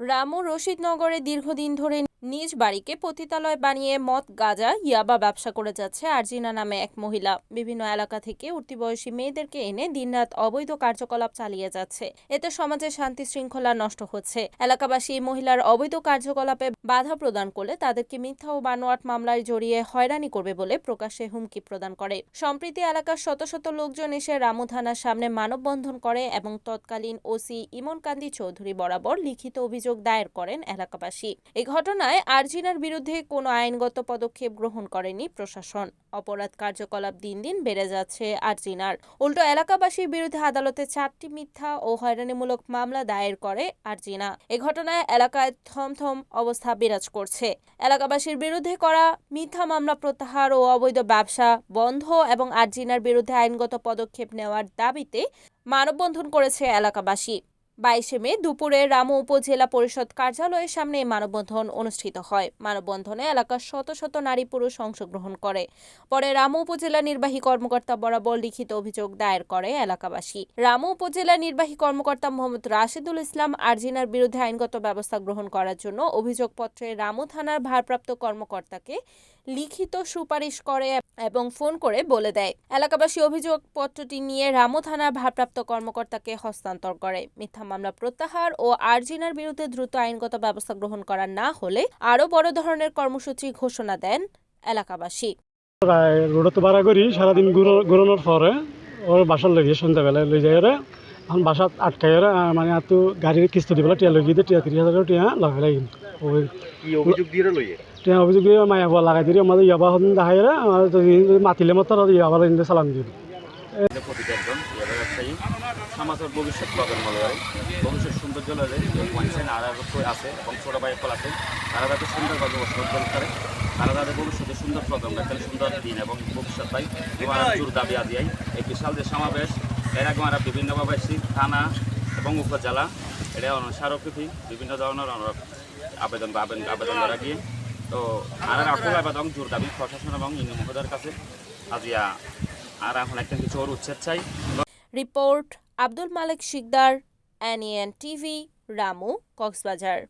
রামু রশিদনগরে দীর্ঘদিন ধরে নিজ বাড়িকে পতিতালয় বানিয়ে মদ, গাঁজা, ইয়াবা ব্যবসা করে যাচ্ছে আরজিনা নামে এক মহিলা। বিভিন্ন এলাকা থেকে উঠতি বয়সী মেয়েদেরকে এনে দিনরাত অবৈধ কার্যকলাপ চালিয়ে যাচ্ছে। এতে সমাজে শান্তি শৃঙ্খলা নষ্ট হচ্ছে। এলাকাবাসী এই মহিলার অবৈধ কার্যকলাপে বাধা প্রদান করলে তাদেরকে মিথ্যা ও বানোয়াট মামলায় জড়িয়ে হয়রানি করবে বলে প্রকাশ্যে হুমকি প্রদান করে। সম্প্রতি এলাকার শত শত লোকজন এসে রামু থানার সামনে মানববন্ধন করে এবং তৎকালীন ওসি ইমন কান্দি চৌধুরী বরাবর লিখিত অভিযোগ দায়ের করেন এলাকাবাসী। এই ঘটনায় আরজিনার বিরুদ্ধে কোনো আইনগত পদক্ষেপ গ্রহণ করেনি প্রশাসন। অপরাধ কার্যকলাপ দিন দিন বেড়ে যাচ্ছে আরজিনার। উল্টো এলাকাবাসীর বিরুদ্ধে আদালতে চারটি মিথ্যা ও হয়রানিমূলক মামলা দায়ের করে আরজিনা। এ ঘটনায় এলাকায় থমথম অবস্থা বিরাজ করছে। এলাকাবাসীর বিরুদ্ধে করা মিথ্যা মামলা প্রত্যাহার ও অবৈধ ব্যবসা বন্ধ এবং আরজিনার বিরুদ্ধে আইনগত পদক্ষেপ নেওয়ার দাবিতে মানববন্ধন করেছে এলাকাবাসী। বাইশে মে দুপুরে রামু উপজেলা পরিষদ কার্যালয়ের সামনে মানববন্ধন অনুষ্ঠিত হয়। মানববন্ধনে এলাকার শত শত নারী পুরুষ অংশগ্রহণ করে। পরে রামু উপজেলা নির্বাহী কর্মকর্তা বরাবর লিখিত অভিযোগ দায়ের করে এলাকাবাসী। রামু উপজেলা নির্বাহী কর্মকর্তা মোহাম্মদ রাশেদুল ইসলাম আরজিনার বিরুদ্ধে আইনগত ব্যবস্থা গ্রহণ করার জন্য অভিযোগপত্রে রামু থানার ভারপ্রাপ্ত কর্মকর্তাকে লিখিত সুপারিশ করে এবং ফোন করে বলে দেয়। এলাকাবাসী অভিযোগপত্রটি নিয়ে রামু থানার ভারপ্রাপ্ত কর্মকর্তাকে হস্তান্তর করে। মিথ্যা মামলা প্রত্যাহার ও আরজিনার বিরুদ্ধে দ্রুত আইনগত ব্যবস্থা গ্রহণ করা না হলে আরও বড় ধরনের কর্মসূচি ঘোষণা দেন এলাকাবাসী। প্রায় রোডত ভাড়া করি, সারাদিন ঘুরানোর পরে ওর বাসার লইয়ে সন্ধ্যাবেলায় লই ওরা। এখন বাসাত আটকাই মানে এত গাড়ির কিস্তি দিবেলা টিয়া লই দিয়ে টিয়া তিরিশ হাজার টিয়া লাগাই লাগি ওই অভিযোগ দিয়ে লইয়ে টিয়া অভিযোগ দিয়ে মায়া বুয়া লাগাই দিলে আমাদের ইয়াবা ওরা আমার যদি মাতিলে মতো ওরা ইয়াবা ইন্দে সালাম ব্যবসায়ী সমাজের ভবিষ্যৎ প্রজন্ম লয় ভবিষ্যৎ সৌন্দর্য পয়েন্টসেন আর আছে এবং ছোট ভাই কল আছে তারা যাতে সুন্দরভাবে উজ্জ্বল করে তারা তাদের ভবিষ্যতে সুন্দর প্রজন্ম একটা সুন্দর দিন এবং ভবিষ্যৎ জোর দাবি আদিয়াই এই বিশাল যে সমাবেশ এর আগে আমরা বিভিন্নভাবে থানা এবং উপজেলা। এটা স্মারকলিপি বিভিন্ন ধরনের আবেদন আবেদন করা গিয়ে। তো আর আকুল আবেদন জোর দাবি প্রশাসন এবং ইউনি মহোদয়ের কাছে আজিয়া আর এখন একটা কিছু ওর উচ্ছেদ চাই। Report, Abdul Malik Sikdar NN TV, Ramu, Cox's Bazar.